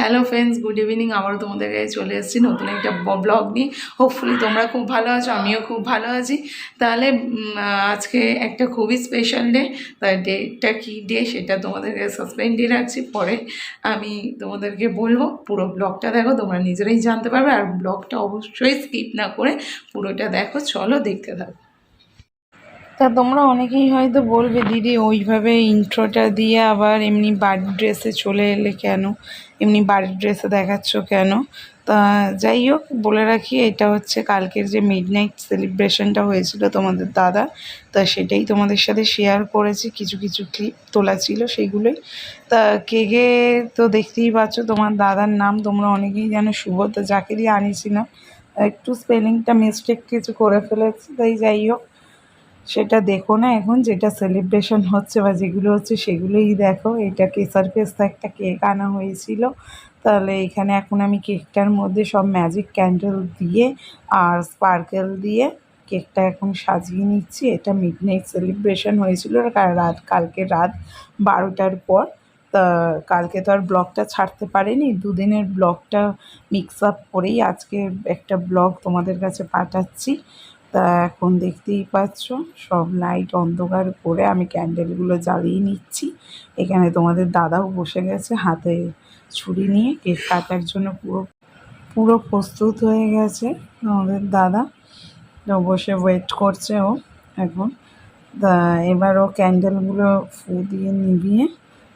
Hello friends good evening আবারও তোমাদের কাছে চলে এসেছি নতুন একটা ব্লগ নিয়ে। হোপফুলি তোমরা খুব ভালো আছো, আমিও খুব ভালো আছি। তাহলে আজকে একটা খুবই স্পেশাল ডে তার ডেটটা কী ডে সেটা তোমাদের সাসপেন্ড দিয়ে রাখছি। পরে আমি তোমাদেরকে বলব, পুরো ব্লগটা দেখো, তোমরা নিজেরাই জানতে পারবে। আর ব্লগটা অবশ্যই স্কিপ না করে পুরোটা দেখো। চলো দেখতে থাকো। তা তোমরা অনেকেই হয়তো বলবে, দিদি, ওইভাবে ইন্ট্রোটা দিয়ে আবার এমনি বাড়ির ড্রেসে চলে এলে কেন? এমনি বাড়ির ড্রেসে দেখাচ্ছ কেন? তা যাই হোক, বলে রাখি, এটা হচ্ছে কালকের যে মিড নাইট সেলিব্রেশনটা হয়েছিল তোমাদের দাদা, তা সেটাই তোমাদের সাথে শেয়ার করেছি। কিছু কিছু ক্লিপ তোলা ছিল সেইগুলোই তা কেকে তো দেখতেই পাচ্ছ, তোমার দাদার নাম তোমরা অনেকেই জানো শুভ তো যাকে দিয়ে আনিয়েছিলাম একটু স্পেলিংটা মিস্টেক কিছু করে ফেলেছি, তাই যাই হোক। সেটা দেখো না এখন, যেটা সেলিব্রেশন হচ্ছে বা যেগুলো হচ্ছে সেগুলোই দেখো। এটা কেসার পেস্তা একটা কেক আনা হয়েছিল। তাহলে এখানে এখন আমি কেকটার মধ্যে সব ম্যাজিক ক্যান্ডেল দিয়ে আর স্পার্কেল দিয়ে কেকটা এখন সাজিয়ে নিচ্ছি। এটা মিড নাইট সেলিব্রেশন হয়েছিল রাত, কালকে রাত বারোটার পর। তা কালকে তো আর ব্লগটা ছাড়তে পারিনি। দুদিনের ব্লগটা মিক্স আপ করেই আজকে একটা ব্লগ তোমাদের কাছে পাঠাচ্ছি। তা এখন দেখতেই পাচ্ছ, সব লাইট অন্ধকার করে আমি ক্যান্ডেলগুলো জ্বালিয়ে নিচ্ছি। এখানে তোমাদের দাদাও বসে গেছে হাতে ছুরি নিয়ে কেক কাটার জন্য পুরো পুরো প্রস্তুত হয়ে গেছে আমাদের দাদা। বসে ওয়েট করছে ও এখন। তা এবার ও ক্যান্ডেলগুলো ফু দিয়ে নিভিয়ে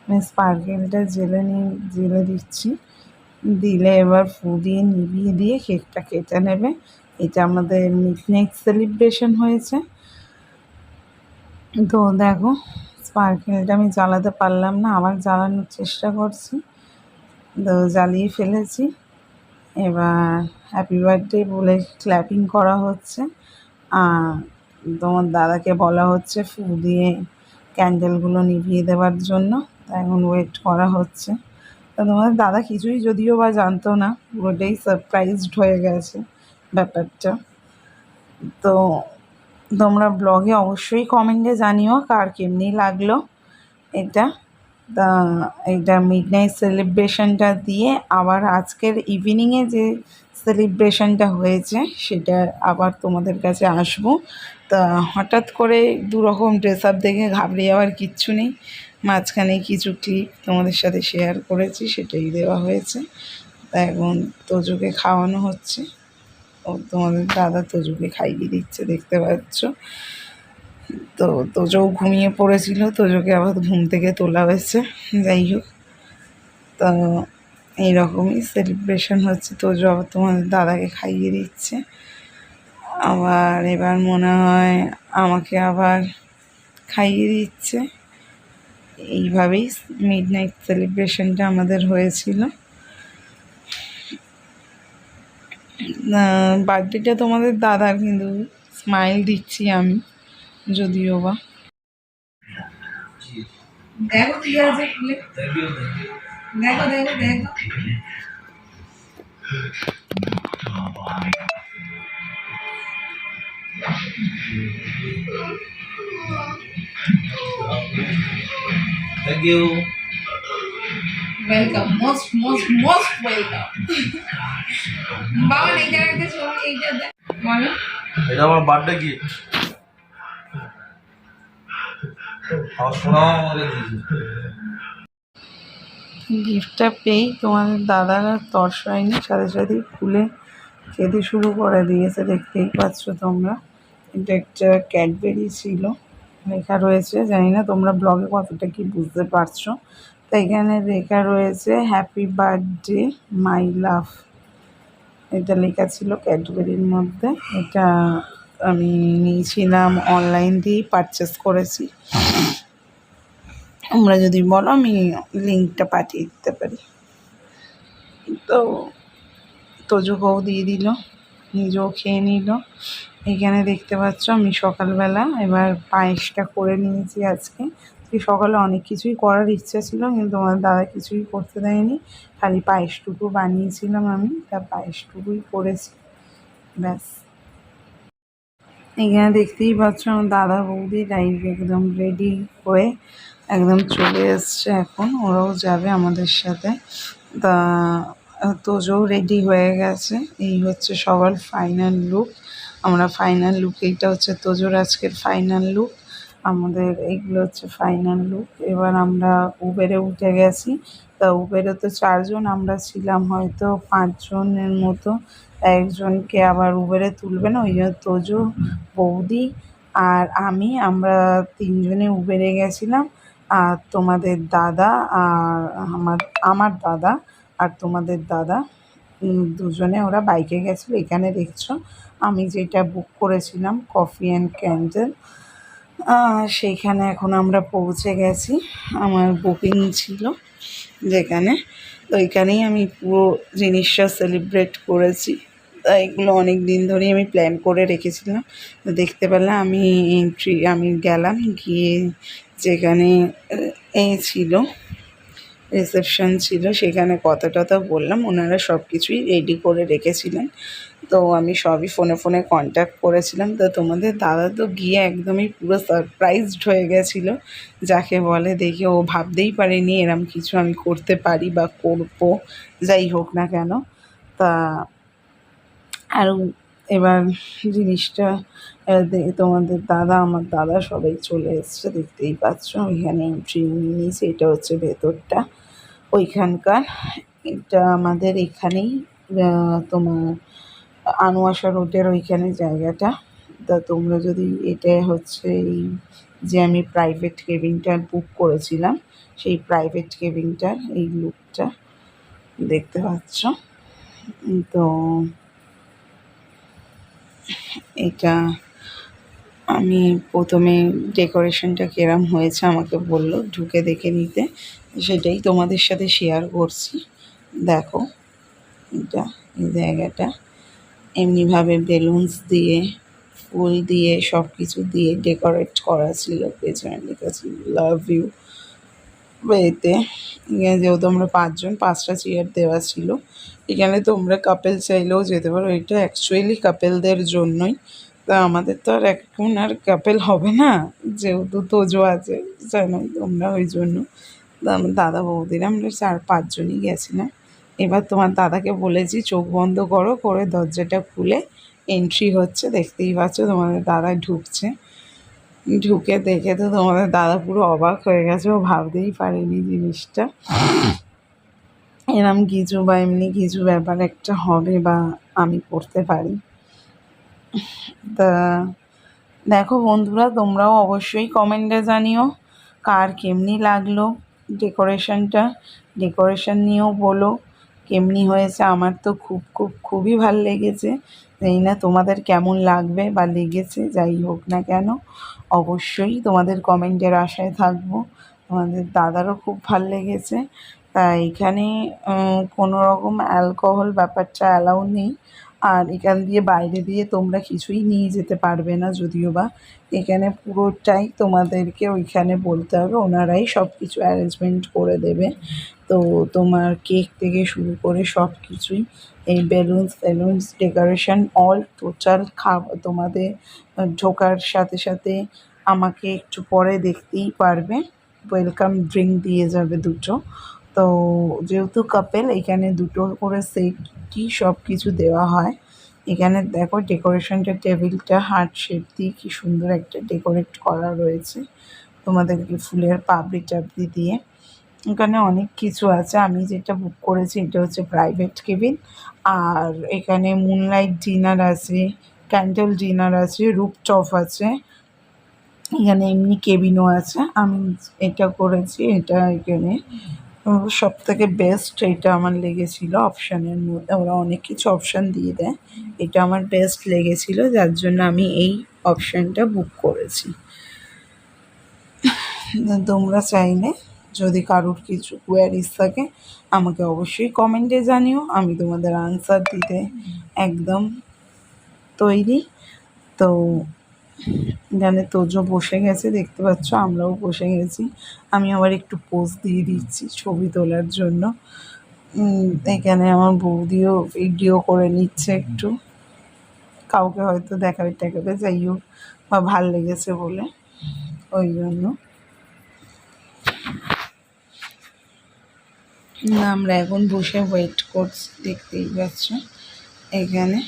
মানে স্পার্কেলটা জেলে নিয়ে জেলে দিচ্ছি। দিলে এবার ফু দিয়ে নিভিয়ে দিয়ে কেকটা কেটে নেবে। এটা আমাদের মিডনাইট সেলিব্রেশন হয়েছে। তো দেখো স্পার্কেলটা আমি জ্বালাতে পারলাম না, আবার জ্বালানোর চেষ্টা করছি। তো জ্বালিয়ে ফেলেছি। এবার হ্যাপি বার্থডে বলে ক্ল্যাপিং করা হচ্ছে। আর তোমার দাদাকে বলা হচ্ছে ফু দিয়ে ক্যান্ডেলগুলো নিভিয়ে দেওয়ার জন্য। তা এখন ওয়েট করা হচ্ছে। তো তোমাদের দাদা কিছুই যদিও বা জানতো না, পুরোটাই সারপ্রাইজড হয়ে গেছে। ব্যাপারটা। তো তোমরা ব্লগে অবশ্যই কমেন্টে জানিও কার কেমনি লাগল। এটা, তা এটা মিড নাইট সেলিব্রেশনটা দিয়ে আবার আজকের ইভিনিংয়ে যে সেলিব্রেশনটা হয়েছে, সেটা আবার তোমাদের কাছে আসব। তা হঠাৎ করে দুরকম ড্রেস আপ দেখে ঘাবড়ে যাওয়ার কিচ্ছু নেই। মাঝখানে কিছু ক্লিপ তোমাদের সাথে শেয়ার করেছি, সেটাই দেওয়া হয়েছে। তা এখন তোজোকে খাওয়ানো হচ্ছে। ও তোমাদের দাদা তোজোকে খাইয়ে দিচ্ছে, দেখতে পাচ্ছ? তো তোজোও ঘুমিয়ে পড়েছিল, তোজোকে আবার ঘুম থেকে তোলা হয়েছে, যাই হোক। তো এইরকমই সেলিব্রেশন হচ্ছে, তোজো আবার তোমাদের দাদাকে খাইয়ে দিচ্ছে। আবার এবার মনে হয় আমাকে আবার খাইয়ে দিচ্ছে। এইভাবেই মিড নাইট সেলিব্রেশনটা আমাদের হয়েছিল। বার্থডেটা তোমাদের দাদার কিন্তু স্মাইল দিচ্ছি আমি যদিও বা। দেখো কি আছে খুলে দেখো দেখো দেখো। Thank you. Welcome most most most welcome বাবা এইটা একটা ছবি এইটা বলো। এটা আমার বার্থডে দিয়েছে। গিফটটা পেয়েই তোমাদের দাদারা তর্স হয়নি সাথে সাথেই খুলে খেতে শুরু করে দিয়েছে দেখতেই পাচ্ছ তোমরা। এটা একটা ক্যাডবেরি ছিল। লেখা রয়েছে জানি না তোমরা ব্লগে কতটা কি বুঝতে পারছ। এখানে লেখা রয়েছে হ্যাপি বার্থডে মাই লাভ এটা লেখা ছিল ক্যাডবেরির মধ্যে। এটা আমি নিয়েছিলাম অনলাইন দিয়েই পারচেস করেছি। তোমরা যদি বলো, আমি লিঙ্কটা পাঠিয়ে দিতে পারি। তো তোজোকেও দিয়ে দিল, নিজেও খেয়ে নিল। এখানে দেখতে পাচ্ছ আমি সকালবেলা এবার পায়েসটা করে নিয়েছি আজকে। কি সকালে অনেক কিছুই করার ইচ্ছা ছিল, কিন্তু আমার দাদা কিছুই করতে দেয়নি। খালি পায়েসটুকু বানিয়েছিলাম আমি, তা পায়েসটুকুই করেছি, ব্যাস। এখানে দেখতেই পাচ্ছ আমার দাদা বৌদি লাইভ একদম রেডি হয়ে একদম চলে এসছে এখন, ওরাও যাবে আমাদের সাথে। তা তোজো রেডি হয়ে গেছে, এই হচ্ছে সবার ফাইনাল লুক আমরা ফাইনাল লুক এইটা হচ্ছে তোজোর আজকের ফাইনাল লুক আমাদের এইগুলো হচ্ছে ফাইনাল লুক এবার আমরা উবেরে উঠে গেছি। তা উবেরে তো চারজন, আমরা ছিলাম হয়তো পাঁচজনের মতো। একজনকে আবার উবেরে তুলবে না, ওই জন্য তোজো বৌদি আর আমি, আমরা তিনজনে উবেরে গেছিলাম। আর তোমাদের দাদা আর আমার আমার দাদা আর তোমাদের দাদা দুজনে ওরা বাইকে গেছিল। এখানে দেখছ, আমি যেটা বুক করেছিলাম কফি অ্যান্ড ক্যান্ডেল সেইখানে এখন আমরা পৌঁছে গেছি। আমার বুকিং ছিল যেখানে। তো ওইখানেই আমি পুরো জিনিসটা সেলিব্রেট করেছি। এগুলো অনেক দিন ধরেই আমি প্ল্যান করে রেখেছিলাম। তো দেখতে পেলাম আমি এন্ট্রি আমি গেলাম, গিয়ে যেখানে এ ছিল রিসেপশন ছিল, সেখানে কথা টথা বললাম। ওনারা সব কিছুই রেডি করে রেখেছিলেন। তো আমি সবই ফোনে ফোনে কন্ট্যাক্ট করেছিলাম। তো তোমাদের দাদা তো গিয়ে একদমই পুরো সারপ্রাইজড হয়ে গেছিল, যাকে বলে দেখে ও ভাবতেই পারেনি এরম কিছু আমি করতে পারি বা করব, যাই হোক না কেন। তা আর এবার জিনিসটা তোমাদের দাদা, আমার দাদা সবাই চলে এসছে, দেখতেই পাচ্ছ, ওইখানে এন্ট্রি নিয়ে নিয়েছে, এটা হচ্ছে ভেতরটা, ওইখানকার, এটা আমাদের এখানেই তোমার আনোয়াশা রোডের ওইখানে জায়গাটা। তা তোমরা যদি এটা হচ্ছে এই যে আমি প্রাইভেট কেবিনটা বুক করেছিলাম, সেই প্রাইভেট কেবিনটার এই লুকটা দেখতে পাচ্ছ। তো এটা আমি প্রথমে ডেকোরেশনটা কিরম হয়েছে আমাকে বলল, ঢুকে দেখে নিতে। সেটাই তোমাদের সাথে শেয়ার করছি। দেখো, এটা, এই জায়গাটা। এমনিভাবে বেলুনস দিয়ে, ফুল দিয়ে সব কিছু দিয়ে ডেকোরেট করা ছিল পেছনে লেখা ছিল লাভ ইউ এতে যেহেতু আমরা পাঁচজন, পাঁচটা চেয়ার দেওয়া ছিল, এখানে তোমরা কাপেল চাইলেও যেতে পারো। এটা অ্যাকচুয়ালি কাপেলদের জন্যই। তা আমাদের তো আর এখন আর কাপেল হবে না, যেহেতু তোজো আছে জানো তোমরা ওই জন্য। দাদা বৌদিরা আমরা চার পাঁচজনই গেছিলাম। এবার তোমার দাদাকে বলেছি, চোখ বন্ধ করো, করে দরজাটা খুলে এন্ট্রি হচ্ছে। দেখতেই পাচ্ছ তোমাদের দাদা ঢুকছে। ঢুকে দেখে তো তোমাদের দাদা পুরো অবাক হয়ে গেছে, ও ভাবতেই পারেনি জিনিসটা। এরম কিছু বা এমনি কিছু ব্যাপার একটা হবে বা আমি করতে পারি। তা দেখো বন্ধুরা, তোমরাও অবশ্যই কমেন্টে জানিও কার কেমনি লাগল ডেকোরেশনটা ডেকোরেশন নিয়েও বলো। কেমনি হয়েছে? আমার তো খুব খুব, খুবই ভালো লেগেছে। জানি না তোমাদের কেমন লাগবে বা লেগেছে, যাই হোক না কেন। অবশ্যই তোমাদের কমেন্টের আশায় থাকব। তোমাদের দাদারও খুব ভালো লেগেছে। তা এখানে কোনো রকম অ্যালকোহল ব্যাপারটা অ্যালাউ নেই। আর এখান দিয়ে বাইরে দিয়ে তোমরা কিছুই নিয়ে যেতে পারবে না, যদিও বা এখানে পুরোটাই তোমাদেরকে ওইখানে বলতে হবে, ওনারাই সব কিছু অ্যারেঞ্জমেন্ট করে দেবে। তো তোমার কেক থেকে শুরু করে সব কিছুই এই বেলুনস ফেলুনস ডেকোরেশন অল টোটাল খাব তোমাদের ঢোকার সাথে সাথে আমাকে একটু পরে দেখতেই পারবে। ওয়েলকাম ড্রিঙ্ক দিয়ে যাবে দুটো। তো যেহেতু কাপেল এখানে দুটো করে সেটই সব কিছু দেওয়া হয়। এখানে দেখো ডেকোরেশনটা টেবিলটা হার্ট শেপ দিয়ে কি সুন্দর একটা ডেকোরেট করা রয়েছে। তোমাদেরকে ফুলের পাপড়ি টাপড়ি দিয়ে। এখানে অনেক কিছু আছে। আমি যেটা বুক করেছি, এটা হচ্ছে প্রাইভেট কেবিন আর এখানে মুনলাইট ডিনার আছে ক্যান্ডেল ডিনার আছে রুপটপ আছে। এখানে এমনি কেবিনও আছে। আমি এটা করেছি, এটা এখানে সব থেকে বেস্ট এটা আমার লেগেছিল অপশানের মধ্যে ওরা অনেক কিছু অপশান দিয়ে দেয়। এটা আমার বেস্ট লেগেছিল, যার জন্য আমি এই অপশানটা বুক করেছি। তোমরা চাইলে যদি কারোর কিছু কোয়ারিজ থাকে, আমাকে অবশ্যই কমেন্টে জানিও, আমি তোমাদের আনসার দিতে একদম তৈরি। তো এখানে তোজো বসে গেছে, দেখতে পাচ্ছ আমরাও বসে গেছি। আমি আবার একটু পোজ দিয়ে দিচ্ছি ছবি তোলার জন্য। এখানে আমার বৌদিও ভিডিও করে নিচ্ছে একটু। কাউকে হয়তো দেখাবে টেকাবে, যাই হোক, বা ভালো লেগেছে বলে। ওই জন্য। আমরা এখন বসে ওয়েট করছি, দেখতেই পাচ্ছ। এখানে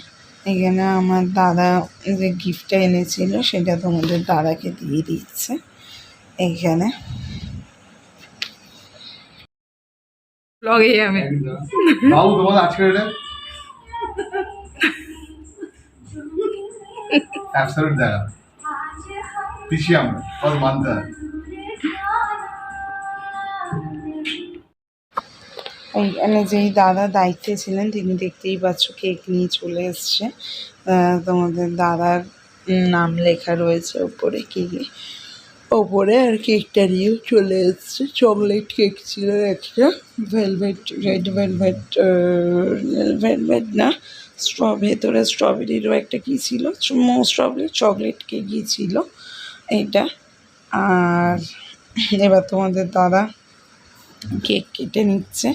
এখানে আমার দাদা যে গিফটটা এনেছিল সেটা তোমাদের দাদাকে দিয়ে দিচ্ছে। এইখানে ব্লগে আমি। বাবু তোমাদের আজকে এটা অ্যাবসলিউট দেখা পিছিয়ে আমরা মানতে এইখানে যেই দাদা দায়িত্বে ছিলেন, তিনি দেখতেই পাচ্ছ কেক নিয়ে চলে এসছে। তোমাদের দাদার নাম লেখা রয়েছে ওপরে কেকে। ওপরে আর কেকটা নিয়ে চলে এসছে। চকলেট কেক ছিল একটা। ভেলভেট, রেড ভেলভেট ভেলভেট না, স্ট্র, ভেতরে স্ট্রবেরিরও একটা কী ছিল? মোস্ট স্ট্রবেরি চকলেট কেকই ছিল এটা। আর এবার তোমাদের দাদা কেক কেটে নিচ্ছে।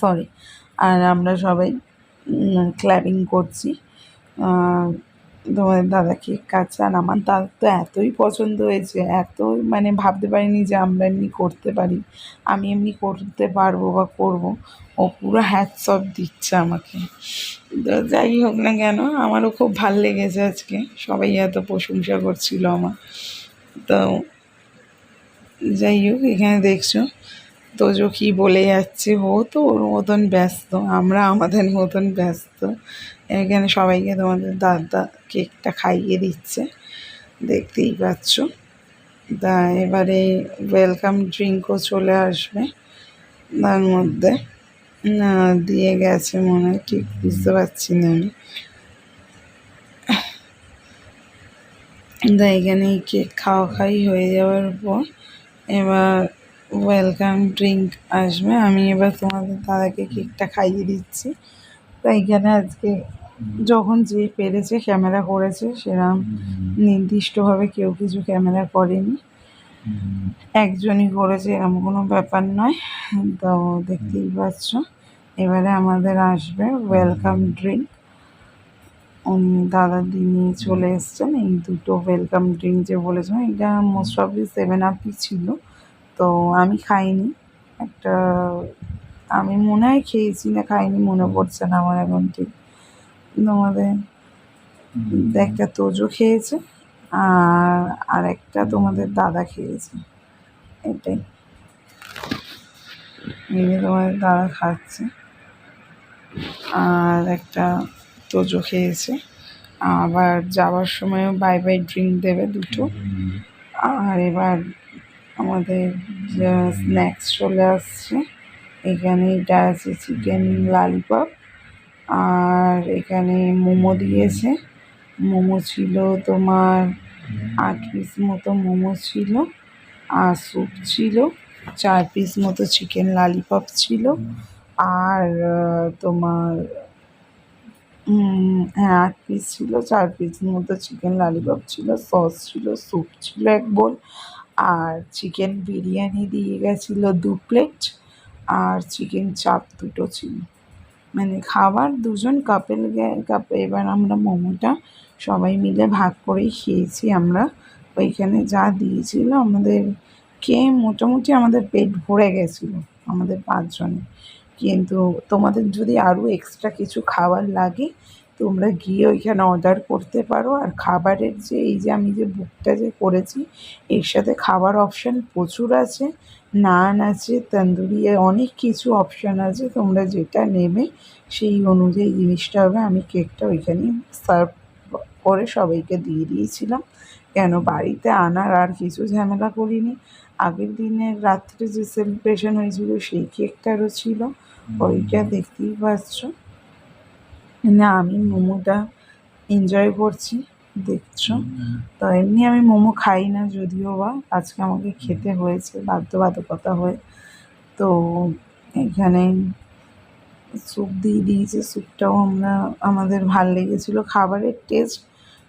সরি আর আমরা সবাই ক্ল্যাপিং করছি। তোমাদের দাদা কেক কাটছে আর আমার দাদা তো এতই পছন্দ হয়েছে এত মানে ভাবতে পারিনি যে আমরা এমনি করতে পারি। আমি এমনি করতে পারব বা করব। ও পুরো হ্যাটসঅপ দিচ্ছে আমাকে। তো যাই হোক না কেন, আমারও খুব ভালো লেগেছে আজকে। সবাই এত প্রশংসা করছিল আমার। তো যাই হোক, এখানে দেখছ। তোজো কি বলে যাচ্ছে, ও তো ওর মতন ব্যস্ত, আমরা আমাদের মতন ব্যস্ত। এখানে সবাইকে তোমাদের দাদা কেকটা খাইয়ে দিচ্ছে, দেখতেই পাচ্ছ। তা এবারে ওয়েলকাম ড্রিঙ্কও চলে আসবে তার মধ্যে। দিয়ে গেছে মনে হয় ঠিক বুঝতে পারছি না আমি। তা এখানে কেক খাওয়া খাই হয়ে যাওয়ার পর এবার ওয়েলকাম ড্রিঙ্ক আসবে। আমি এবার তোমাদের দাদাকে কেকটা খাইয়ে দিচ্ছি। তো এখানে আজকে যখন যে পেরেছে ক্যামেরা করেছে সেরকম নির্দিষ্টভাবে কেউ কিছু ক্যামেরা করেনি। একজনই করেছে এরকম কোনো ব্যাপার নয়। তো দেখতেই পাচ্ছ এবারে আমাদের আসবে ওয়েলকাম ড্রিঙ্ক উনি দাদা নিয়ে চলে এসছেন এই দুটো ওয়েলকাম ড্রিঙ্ক যে বলেছিলাম এটা মোস্ট অফলি সেভেন আপই ছিল। তো আমি খাইনি। একটা আমি মনে হয় খেয়েছি না খাইনি মনে পড়ছে না আমার এখন ঠিক। তোমাদের একটা তোজো খেয়েছে আর আর একটা তোমাদের দাদা খেয়েছে। এটাই। এই যে তোমাদের দাদা খাচ্ছে আর একটা তোজো খেয়েছে। আবার যাওয়ার সময়ও বাই বাই ড্রিঙ্ক দেবে দুটো। আর এবার আমাদের স্ন্যাক্স চলে আসছে। এখানে এটা আছে চিকেন লালিপপ আর এখানে মোমো দিয়েছে। মোমো ছিল তোমার আট পিস মতো মোমো ছিল আর স্যুপ ছিল, চার পিস মতো চিকেন লালিপপ ছিল আর তোমার হ্যাঁ আট পিস ছিল, চার পিস মতো চিকেন লালিপপ ছিল সস ছিল স্যুপ ছিল এক বোল আর চিকেন বিরিয়ানি দিয়ে গেছিল দু প্লেট আর চিকেন চাপ দুটো ছিল। মানে খাবার দুজন কাপেল কাপে এবার আমরা মোমোটা সবাই মিলে ভাগ করেই খেয়েছি আমরা। ওইখানে যা দিয়েছিল আমাদের খেয়ে মোটামুটি আমাদের পেট ভরে গেছিল, আমাদের পাঁচজনে। কিন্তু তোমাদের যদি আরও এক্সট্রা কিছু খাবার লাগে তোমরা গিয়ে ওইখানে অর্ডার করতে পারো। আর খাবারের যে এই যে আমি যে বুকটা যে করেছি এর সাথে খাবার অপশান প্রচুর আছে। নান আছে তন্দুরি অনেক কিছু অপশান আছে। তোমরা যেটা নেবে সেই অনুযায়ী জিনিসটা হবে। আমি কেকটা ওইখানেই সার্ভ করে সবাইকে দিয়ে দিয়েছিলাম। কেন? বাড়িতে আনার আর কিছু ঝামেলা করিনি। আগের দিনের রাত্রে যে সেলিব্রেশন হয়েছিল সেই কেকটারও ছিল। ওইটা দেখতেই পাচ্ছ। না আমি মোমোটা এনজয় করছি দেখছ? তো এমনি আমি মোমো খাই না যদিও বা আজকে আমাকে খেতে হয়েছে বাধ্যবাধকতা হয়ে। তো এখানে স্যুপ দিয়ে দিয়েছে স্যুপটাও আমরা আমাদের ভালো লেগেছিলো। খাবারের টেস্ট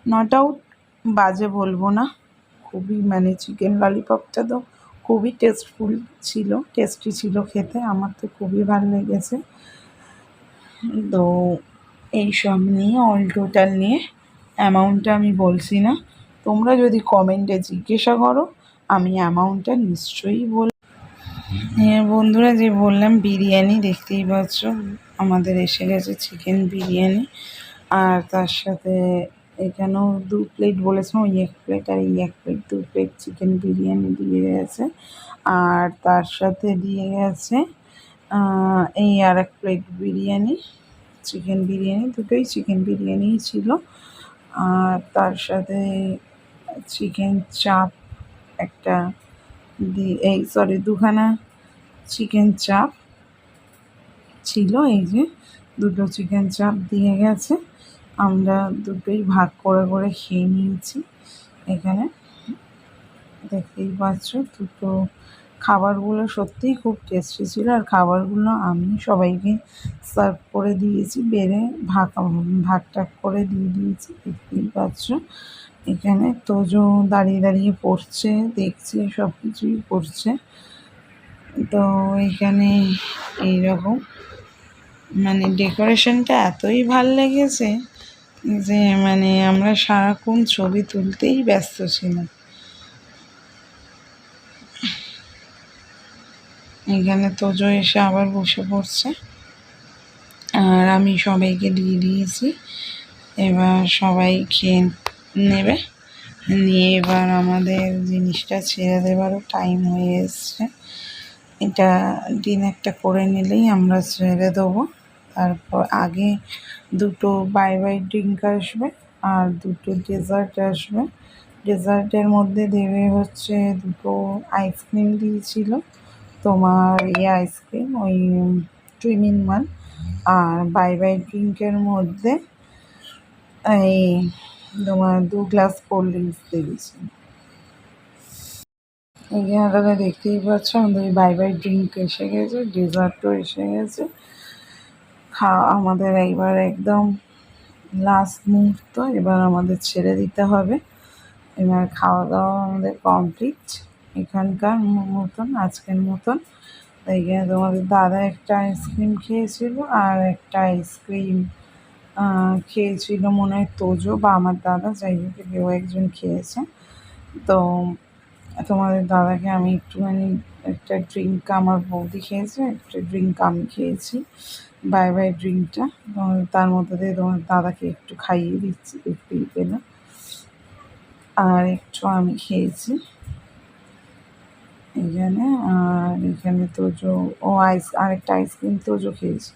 নট আউট বাজে বলব না। খুবই মানে চিকেন ললিপপটা তো খুবই টেস্টফুল ছিল টেস্টি ছিল খেতে আমার তো খুবই ভালো লেগেছে। তো এই সব নিয়ে অল টোটাল নিয়ে অ্যামাউন্টটা আমি বলছি না। তোমরা যদি কমেন্টে জিজ্ঞাসা করো, আমি অ্যামাউন্টটা নিশ্চয়ই বল হ্যাঁ বন্ধুরা, যে বললাম বিরিয়ানি দেখতেই পাচ্ছ, আমাদের এসে গেছে চিকেন বিরিয়ানি। আর তার সাথে এখানেও দু প্লেট বলেছিলাম ওই এক প্লেট আর এই এক প্লেট দু প্লেট চিকেন বিরিয়ানি দিয়ে গেছে। আর তার সাথে দিয়ে গেছে এই আর এক প্লেট বিরিয়ানি। চিকেন বিরিয়ানি, দুটোই চিকেন বিরিয়ানিই ছিল। আর তার সাথে চিকেন চাপ একটা দিয়ে এই সরি দুখানা চিকেন চাপ ছিল, এই যে দুটো চিকেন চাপ দিয়ে গেছে। আমরা দুটোই ভাগ করে করে খেয়ে নিয়েছি এখানে। দেখতেই পাচ্ছ দুটো খাবারগুলো সত্যিই খুব টেস্টি ছিল আর খাবারগুলো আমি সবাইকে সার্ভ করে দিয়েছি, বেড়ে ভাগ ভাগ টাগ করে দিয়ে দিয়েছি, দেখতেই পাচ্ছ। এখানে তোজো দাঁড়িয়ে দাঁড়িয়ে পড়ছে, দেখছে সব কিছুই করছে তো এখানে এইরকম মানে ডেকোরেশনটা এতই ভালো লেগেছে যে মানে আমরা সারাক্ষণ ছবি তুলতেই ব্যস্ত ছিলাম। এখানে তোজো এসে আবার বসে পড়ছে। আর আমি সবাইকে দিয়ে দিয়েছি। এবার সবাই খেয়ে নেবে। নিয়ে এবার আমাদের জিনিসটা ছেড়ে দেবারও টাইম হয়ে এসছে। এটা ডিনারটা করে নিলেই আমরা ছেড়ে দেবো। তারপর আগে দুটো বাই বাই ড্রিঙ্ক আসবে আর দুটো ডেজার্ট আসবে। ডেজার্টের মধ্যে দেবে হচ্ছে দুটো আইসক্রিম দিয়েছিল। তোমার ইয়ে আইসক্রিম, ওই টুইন ইন ওয়ান আর বাই বাই ড্রিঙ্কের মধ্যে এই তোমার দু গ্লাস কোল্ড ড্রিঙ্কস দিয়েছি। এখানে তোমরা দেখতেই পাচ্ছ আমাদের বাই বাই ড্রিঙ্ক এসে গেছে, ডেজার্টও এসে গেছে। খাওয়া আমাদের এইবার একদম লাস্ট মুহূর্ত, এবার আমাদের ছেড়ে দিতে হবে। এবার খাওয়া দাওয়া আমাদের কমপ্লিট এখানকার মতন, আজকের মতন। এইখানে তোমাদের দাদা একটা আইসক্রিম খেয়েছিল আর একটা আইসক্রিম খেয়েছিল মনে হয় তোজো বা আমার দাদা, যাই হোক কেউ একজন খেয়েছে। তো তোমাদের দাদাকে আমি একটুখানি একটা ড্রিঙ্ক আমার বৌদি খেয়েছে, একটা ড্রিঙ্ক আমি খেয়েছি। বাই বাই ড্রিঙ্কটা তার মধ্যে দিয়ে তোমার দাদাকে একটু খাইয়ে দিচ্ছি, দেখতেই পেলে। আর একটু আমি খেয়েছি। এখানে, আর এখানে তোজো, ও আইস আরেকটা আইসক্রিম তোজো খেয়েছি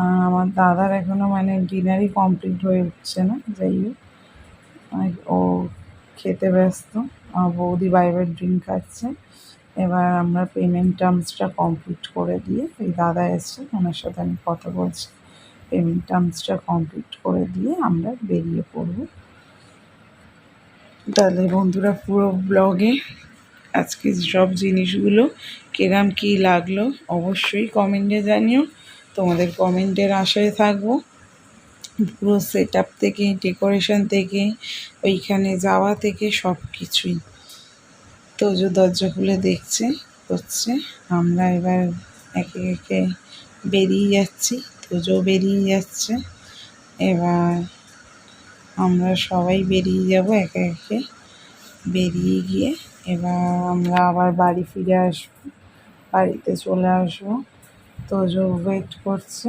আর আমার দাদার এখনও মানে ডিনারই কমপ্লিট হয়ে উঠছে না, যাই হোক। ও খেতে ব্যস্ত বৌদি বাইবার ড্রিঙ্ক খাচ্ছে। এবার আমরা পেমেন্ট টার্মসটা কমপ্লিট করে দিয়ে, এই দাদা এসছে, ওনার সাথে আমি কথা বলছি। পেমেন্ট টার্মসটা কমপ্লিট করে দিয়ে আমরা বেরিয়ে পড়ব। তাহলে বন্ধুরা পুরো ব্লগে আজকে সব জিনিসগুলো কিরাম কী লাগল অবশ্যই কমেন্টে জানিও। তোমাদের কমেন্টের আশায় থাকব। পুরো সেট আপ থেকে ডেকোরেশন থেকে, ওইখানে যাওয়া থেকে সব কিছুই। তোজো দরজা খুলে দেখছে করছে আমরা এবার একে একে বেরিয়ে যাচ্ছি তোজো বেরিয়ে যাচ্ছে। এবার আমরা সবাই বেরিয়ে যাব, একে একে বেরিয়ে গিয়ে এবার আমরা আবার বাড়ি ফিরে আসব। বাড়িতে চলে আসব। তোজো ওয়েট করছে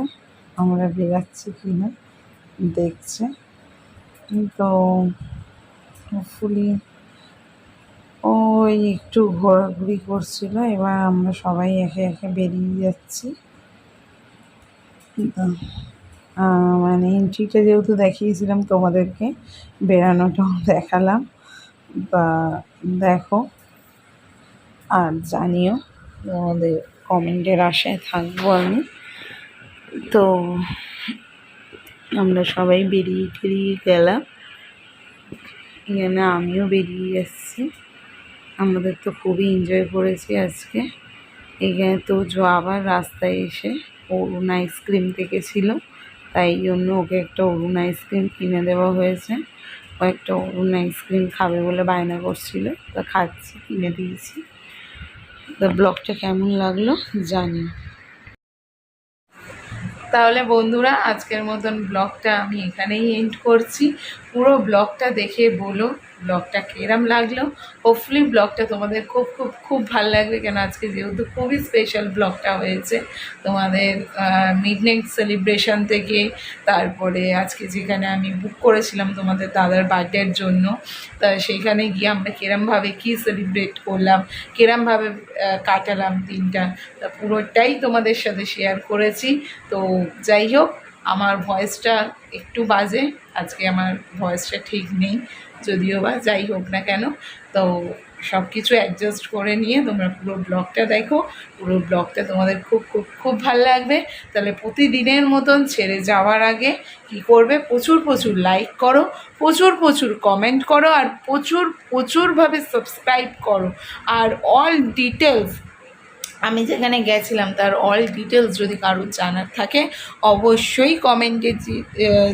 আমরা বেরাচ্ছি কিনা দেখছে। তো হোপফুলি ওই একটু ঘোরাঘুরি করছিল এবার আমরা সবাই একে একে বেরিয়ে যাচ্ছি। তো, মানে এন্ট্রিটা যেহেতু দেখিয়েছিলাম তোমাদেরকে বেড়ানোটাও দেখালাম। বা দেখো আর জানিও তোমাদের কমেন্টের আশায় থাকব আমি। তো আমরা সবাই বেরিয়ে টেরিয়ে গেলাম। এখানে আমিও বেরিয়ে যাচ্ছি আমাদের তো খুবই এনজয় করেছি আজকে। এখানে তো জো আবার রাস্তায় এসে অরুণ আইসক্রিম থেকে ছিল তাই জন্য ওকে একটা অরুণ আইসক্রিম কিনে দেওয়া হয়েছে। ও অন্য আইসক্রিম খাবে বলে বায়না করছিল। তা খাচ্ছি, কিনে দিয়েছি। তো ব্লগটা কেমন লাগল জানি। তাহলে বন্ধুরা, আজকের মতন ব্লগটা আমি এখানেই এন্ড করছি। পুরো ব্লগটা দেখে বলো, ব্লগটা কিরম লাগল? হোপফুলি ব্লগটা তোমাদের খুব খুব খুব ভালো লাগবে, কেন আজকে যেহেতু খুবই স্পেশাল ব্লগটা হয়েছে। তোমাদের মিড নাইট সেলিব্রেশন থেকে তারপরে আজকে যেখানে আমি বুক করেছিলাম তোমাদের দাদার বার্থডের জন্য, তা সেইখানে গিয়ে আমরা কিরমভাবে কী সেলিব্রেট করলাম, কিরমভাবে কাটালাম দিনটা, তা পুরোটাই তোমাদের সাথে শেয়ার করেছি। তো যাই হোক, আমার ভয়েসটা একটু বাজে। আজকে আমার ভয়েসটা ঠিক নেই, যদিও বা যাই হোক না কেন, তো সব কিছু অ্যাডজাস্ট করে নিয়ে তোমরা পুরো ব্লগটা দেখো, পুরো ব্লগটা তোমাদের খুব খুব খুব ভালো লাগবে। তাহলে প্রতিদিনের মতন ছেড়ে যাওয়ার আগে কি করবে? প্রচুর প্রচুর লাইক করো, প্রচুর প্রচুর কমেন্ট করো, আর প্রচুর, প্রচুরভাবে সাবস্ক্রাইব করো। আর অল ডিটেলস আমি যেখানে গেছিলাম, তার অল ডিটেলস যদি কারোর জানার থাকে, অবশ্যই কমেন্টে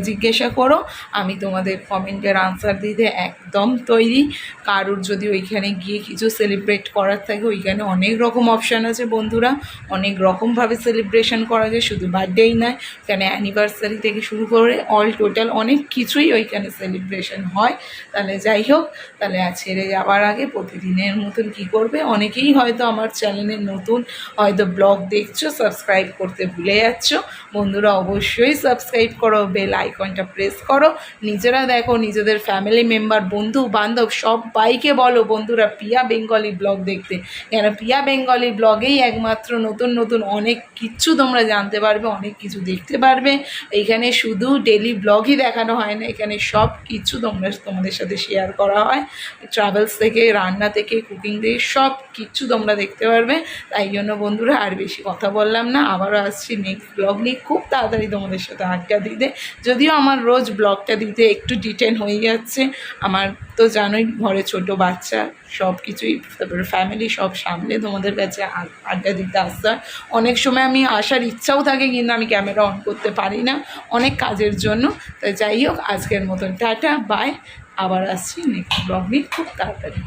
জিজ্ঞাসা করো। আমি তোমাদের কমেন্টের আনসার দিতে একদম তৈরি। কারোর যদি ওইখানে গিয়ে কিছু সেলিব্রেট করার থাকে, ওইখানে অনেক রকম অপশান আছে বন্ধুরা। অনেক রকমভাবে সেলিব্রেশন করা যায়, শুধু বার্থডেই নয়। এখানে অ্যানিভার্সারি থেকে শুরু করে অল টোটাল অনেক কিছুই ওইখানে সেলিব্রেশন হয়। তাহলে যাই হোক, তাহলে আর ছেড়ে যাওয়ার আগে প্রতিদিনের মতন কি করবে? অনেকেই হয়তো আমার চ্যানেলে নতুন হয়তো ব্লগ দেখছ সাবস্ক্রাইব করতে ভুলে যাচ্ছ। বন্ধুরা অবশ্যই সাবস্ক্রাইব করো বেল আইকনটা প্রেস করো। নিজেরা দেখো, নিজেদের ফ্যামিলি মেম্বার বন্ধু, বান্ধব, সবাইকে বলো, বন্ধুরা পিয়া বেঙ্গলি ব্লগ দেখতে। কেন পিয়া বেঙ্গলি ব্লগেই একমাত্র নতুন নতুন অনেক কিছু তোমরা জানতে পারবে, অনেক কিছু দেখতে পারবে। এখানে শুধু ডেলি ব্লগই দেখানো হয় না, এখানে সব কিছু তোমরা, তোমাদের সাথে শেয়ার করা হয়। ট্রাভেলস থেকে, রান্না থেকে কুকিং থেকে সব কিছু তোমরা দেখতে পারবে। তাই জন্য বন্ধুরা আর বেশি কথা বললাম না। আবারও আসছি নেক্সট ব্লগ নিয়ে। খুব তাড়াতাড়ি তোমাদের সাথে আড্ডা দিতে। যদিও আমার রোজ ব্লগটা দিতে একটু ডিটেন হয়ে যাচ্ছে। আমার তো জানোই ঘরে ছোট বাচ্চা সব কিছুই তারপরে ফ্যামিলি সব সামলে তোমাদের কাছে আড্ডা দিতে আসতে অনেক সময় আমি আসার ইচ্ছাও থাকে কিন্তু আমি ক্যামেরা অন করতে পারি না অনেক কাজের জন্য। তো যাই হোক, আজকের মতন টাটা বাই আবার আসছি নেক্সট ব্লগ নিয়ে। খুব তাড়াতাড়ি।